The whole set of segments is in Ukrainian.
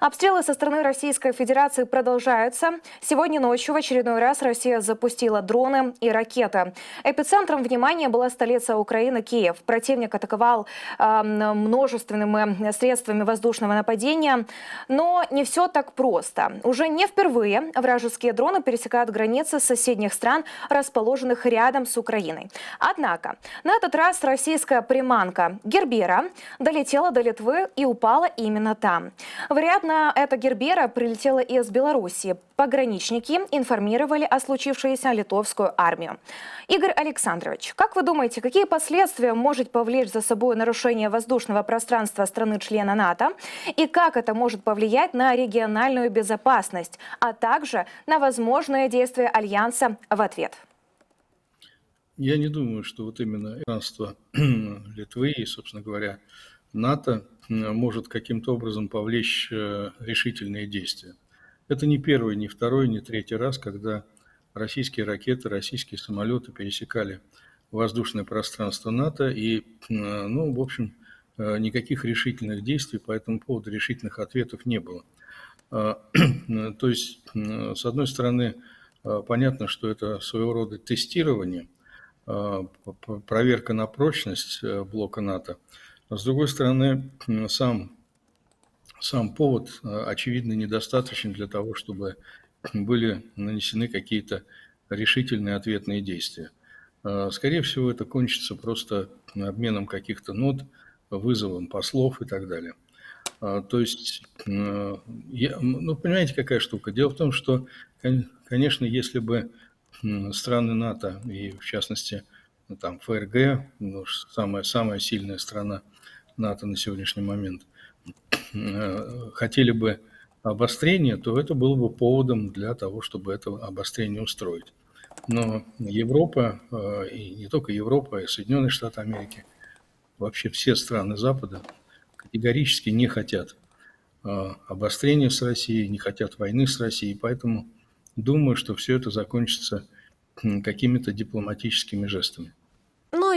Обстрелы со стороны Российской Федерации продолжаются. Сегодня ночью в очередной раз Россия запустила дроны и ракеты. Эпицентром внимания была столица Украины Киев. Противник атаковал э, множественными средствами воздушного нападения. Но не все так просто. Уже не впервые вражеские дроны пересекают границы соседних стран, расположенных рядом с Украиной. Однако на этот раз российская приманка Гербера долетела до Литвы и упала именно там. Вероятно, эта Гербера прилетела из Белоруссии. Пограничники информировали о случившейся литовскую армию. Игорь Александрович, как вы думаете, какие последствия может повлечь за собой нарушение воздушного пространства страны-члена НАТО? И как это может повлиять на региональную безопасность, а также на возможные действия Альянса в ответ? Я не думаю, что вот именно пространство Литвы и, собственно говоря, НАТО может каким-то образом повлечь э, решительные действия. Это не первый, не второй, не третий раз, когда российские ракеты, российские самолеты пересекали воздушное пространство НАТО, и, ну, в общем, э, никаких решительных действий по этому поводу, решительных ответов не было. А, то есть, с одной стороны, э, понятно, что это своего рода тестирование, проверка на прочность блока НАТО – а с другой стороны, сам, сам повод, э, очевидно, недостаточен для того, чтобы были нанесены какие-то решительные ответные действия. Э, скорее всего, это кончится просто обменом каких-то нот, вызовом послов и так далее. Э, то есть, я, ну, понимаете, какая штука? Дело в том, что, конечно, если бы страны НАТО и, в частности, там ФРГ, ну, самая, самая сильная страна НАТО на сегодняшний момент, э, хотели бы обострения, то это было бы поводом для того, чтобы это обострение устроить. Но Европа, э, и не только Европа, и Соединенные Штаты Америки, вообще все страны Запада категорически не хотят э, обострения с Россией, не хотят войны с Россией, поэтому думаю, что все это закончится какими-то дипломатическими жестами.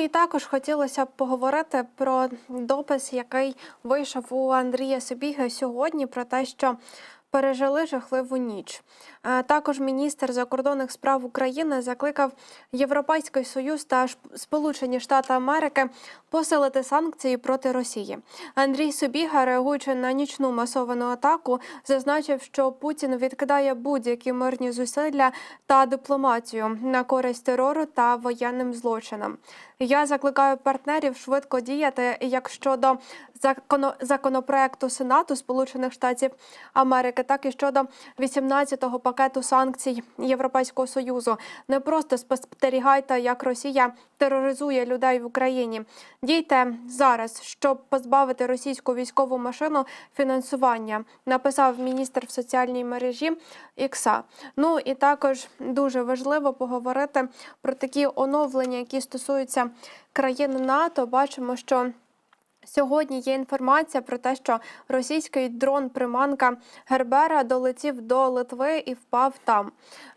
І також хотілося б поговорити про допис, який вийшов у Андрія Собіга сьогодні, про те, що пережили жахливу ніч. Е, також міністр закордонних справ України закликав Європейський Союз та Сполучені Штати Америки посилити санкції проти Росії. Андрій Собіга, реагуючи на нічну масовану атаку, зазначив, що Путін відкидає будь-які мирні зусилля та дипломатію на користь терору та воєнним злочинам. Я закликаю партнерів швидко діяти як щодо законопроекту Сенату Сполучених Штатів Америки, так і щодо 18-го пакету санкцій Європейського союзу. Не просто спостерігайте, як Росія тероризує людей в Україні. Дійте зараз, щоб позбавити російську військову машину фінансування. Написав міністр в соціальній мережі Ікса. Ну і також дуже важливо поговорити про такі оновлення, які стосуються країн НАТО. Бачимо, що Сьогодні є інформація про те, що російський дрон-приманка Гербера долетів до Литви і впав там.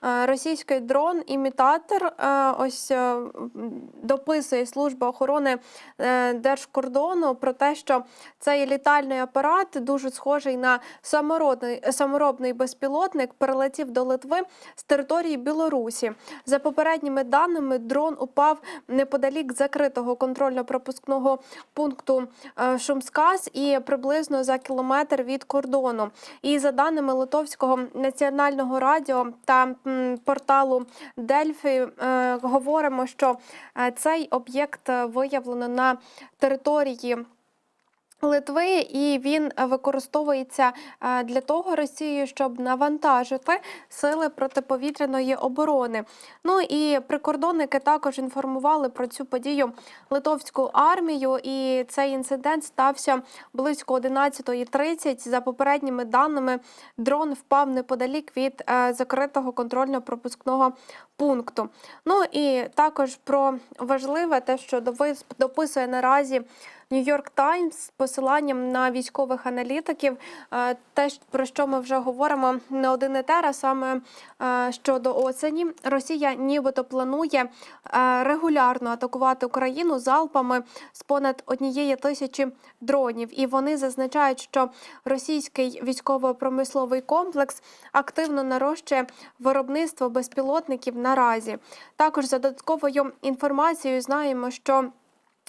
Е, російський дрон-імітатор е, ось е, дописує служба охорони держкордону про те, що цей літальний апарат дуже схожий на саморобний, саморобний безпілотник, перелетів до Литви з території Білорусі. За попередніми даними, дрон упав неподалік закритого контрольно-пропускного пункту. Е, Шумскас і приблизно за кілометр від кордону. І за даними Литовського національного радіо та порталу Дельфі, е, говоримо, що е, цей об'єкт виявлено на території. Литви, і він використовується е, для того Росією, щоб навантажити сили протиповітряної оборони. Ну і прикордонники також інформували про цю подію литовську армію. І цей інцидент стався близько 11.30. За попередніми даними, дрон впав неподалік від е, закритого контрольно-пропускного пункту. Ну і також про важливе те, що дописує наразі Нью-Йорк Таймс з посиланням на військових аналітиків. Е, Те, про що ми вже говоримо не один етер, а саме е, щодо осені, Росія нібито планує е, регулярно атакувати Україну залпами з понад однієї тисячі дронів. І вони зазначають, що російський військово-промисловий комплекс активно нарощує виробництво безпілотників наразі. Також за додатковою інформацією знаємо, що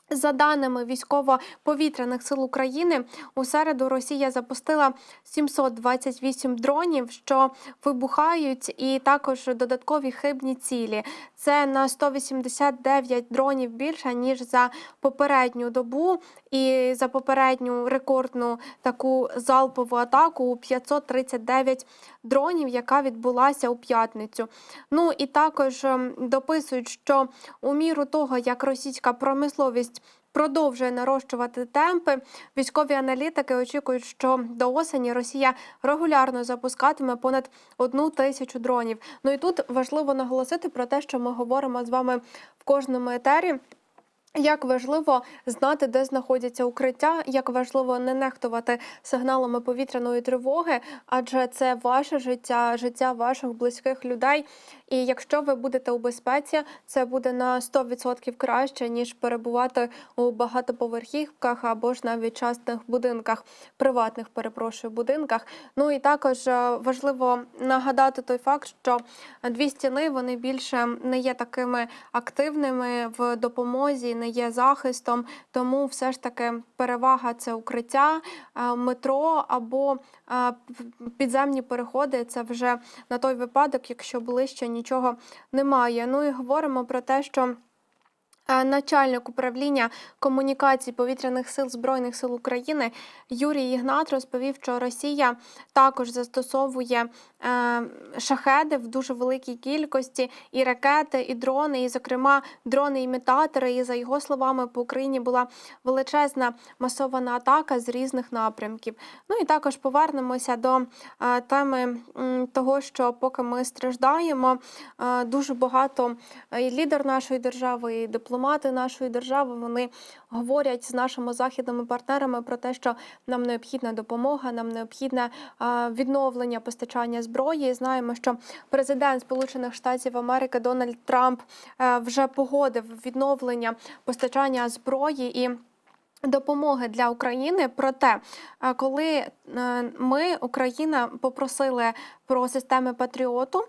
за даними військово-повітряних сил України, у середу Росія запустила 728 дронів, що вибухають, і також додаткові хибні цілі. Це на 189 дронів більше ніж за попередню добу, і за попередню рекордну таку залпову атаку у 539 дронів, яка відбулася у п'ятницю. Ну і також ем, дописують, що у міру того, як російська промисловість продовжує нарощувати темпи, військові аналітики очікують, що до осені Росія регулярно запускатиме понад одну тисячу дронів. Ну і тут важливо наголосити про те, що ми говоримо з вами в кожному етері. Як важливо знати, де знаходяться укриття, як важливо не нехтувати сигналами повітряної тривоги, адже це ваше життя, життя ваших близьких людей. І якщо ви будете у безпеці, це буде на 100% краще ніж перебувати у багатоповерхівках або ж навіть частних будинках, приватних, перепрошую, будинках. Ну і також е, важливо нагадати той факт, що дві стіни вони більше не є такими активними в допомозі, не є захистом. Тому все ж таки перевага це укриття, е, метро або е, підземні переходи. Це вже на той випадок, якщо ближче нічого немає. Ну і говоримо про те, що. Е, Начальник управління комунікацій повітряних сил Збройних сил України Юрій Ігнат розповів, що Росія також застосовує е, шахеди в дуже великій кількості, і ракети, і дрони, і, зокрема, дрони-імітатори. І за його словами, по Україні була величезна масована атака з різних напрямків. Ну і також повернемося до е, теми того, що поки ми страждаємо, дуже багато і лідер нашої держави, і дипломати нашої держави вони говорять з нашими західними партнерами про те, що нам необхідна допомога, нам необхідне відновлення постачання зброї. Знаємо, що президент Сполучених Штатів Америки Дональд Трамп е, вже погодив відновлення постачання зброї і. Допомоги для України. Проте, е, коли е, ми, Україна, попросили про системи Патріоту,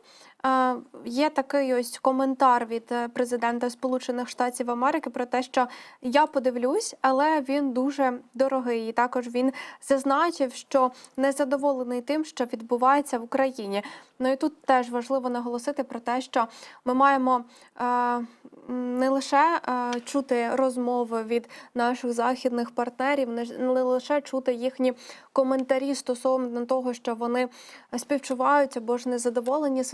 є такий ось коментар від е, президента Сполучених Штатів Америки про те, що я подивлюсь, але він дуже дорогий. І також він зазначив, що незадоволений тим, що відбувається в Україні. Ну і тут теж важливо наголосити про те, що ми маємо е, не лише е, чути розмови від наших західних партнерів, не лише чути їхні коментарі стосовно того, що вони співчувають або ж незадоволені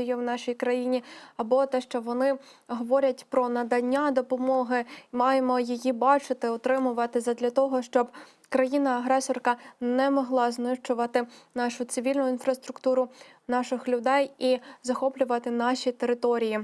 ситуацією в нашій країні, або те, що вони говорять про надання допомоги, маємо її бачити, отримувати задля того, щоб країна-агресорка не могла знищувати нашу цивільну інфраструктуру, наших людей і захоплювати наші території.